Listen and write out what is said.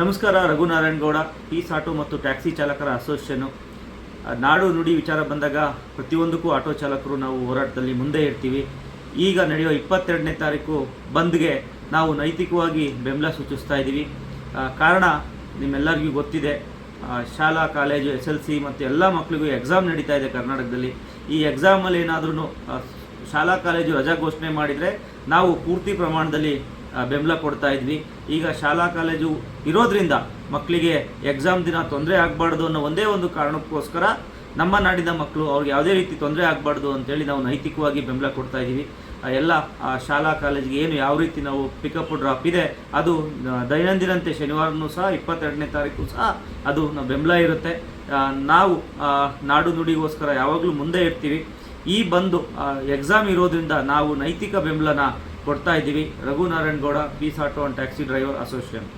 ನಮಸ್ಕಾರ, Raghunarayana Gowda peace auto ಮತ್ತು taxi ಚಾಲಕರ ಅಸೋಸಿಯೇಷನ್. ನಾಡು ನುಡಿ ವಿಚಾರ ಬಂದಾಗ ಪ್ರತಿಯೊಂದಕ್ಕೂ ಆಟೋ ಚಾಲಕರು ನಾವು ಹೋರಾಟದಲ್ಲಿ ಮುಂದೆ ಇರ್ತೀವಿ. ಈಗ ನಡೆಯುವ ಇಪ್ಪತ್ತೆರಡನೇ ತಾರೀಕು ಬಂದ್ಗೆ ನಾವು ನೈತಿಕವಾಗಿ ಬೆಂಬಲ ಸೂಚಿಸ್ತಾ ಇದ್ದೀವಿ. ಕಾರಣ ನಿಮ್ಮೆಲ್ಲರಿಗೂ ಗೊತ್ತಿದೆ. ಶಾಲಾ, ಕಾಲೇಜು, ಎಸ್ ಎಲ್ ಸಿ ಮತ್ತು ಎಲ್ಲ ಮಕ್ಕಳಿಗೂ ಎಕ್ಸಾಮ್ ನಡೀತಾ ಇದೆ ಕರ್ನಾಟಕದಲ್ಲಿ. ಈ ಎಕ್ಸಾಮಲ್ಲಿ ಏನಾದ್ರೂ ಶಾಲಾ, ಕಾಲೇಜು ರಜಾ ಘೋಷಣೆ ಮಾಡಿದರೆ ನಾವು ಪೂರ್ತಿ ಪ್ರಮಾಣದಲ್ಲಿ ಬೆಂಬಲ ಕೊಡ್ತಾ ಇದ್ವಿ. ಈಗ ಶಾಲಾ ಕಾಲೇಜು ಇರೋದ್ರಿಂದ ಮಕ್ಕಳಿಗೆ ಎಕ್ಸಾಮ್ ದಿನ ತೊಂದರೆ ಆಗಬಾರ್ದು ಅನ್ನೋ ಒಂದೇ ಒಂದು ಕಾರಣಕ್ಕೋಸ್ಕರ ನಮ್ಮ ನಾಡಿನ ಮಕ್ಕಳು ಅವ್ರಿಗೆ ಯಾವುದೇ ರೀತಿ ತೊಂದರೆ ಆಗಬಾರ್ದು ಅಂತೇಳಿ ನಾವು ನೈತಿಕವಾಗಿ ಬೆಂಬಲ ಕೊಡ್ತಾ ಇದ್ದೀವಿ. ಎಲ್ಲ ಶಾಲಾ ಕಾಲೇಜಿಗೆ ಏನು ಯಾವ ರೀತಿ ನಾವು ಪಿಕಪ್ ಡ್ರಾಪ್ ಇದೆ, ಅದು ದೈನಂದಿನಂತೆ ಶನಿವಾರನೂ ಸಹ, ಇಪ್ಪತ್ತೆರಡನೇ ತಾರೀಕು ಸಹ ಅದು ಬೆಂಬಲ ಇರುತ್ತೆ. ನಾವು ನಾಡು ನುಡಿಗೋಸ್ಕರ ಯಾವಾಗಲೂ ಮುಂದೆ ಇರ್ತೀವಿ. ಈ ಬಂದು ಎಕ್ಸಾಮ್ ಇರೋದ್ರಿಂದ ನಾವು ನೈತಿಕ ಬೆಂಬಲನ ಕೊಡ್ತಾ ಇದ್ದೀವಿ. Raghunarayan Gowda peace auto and taxi driver association.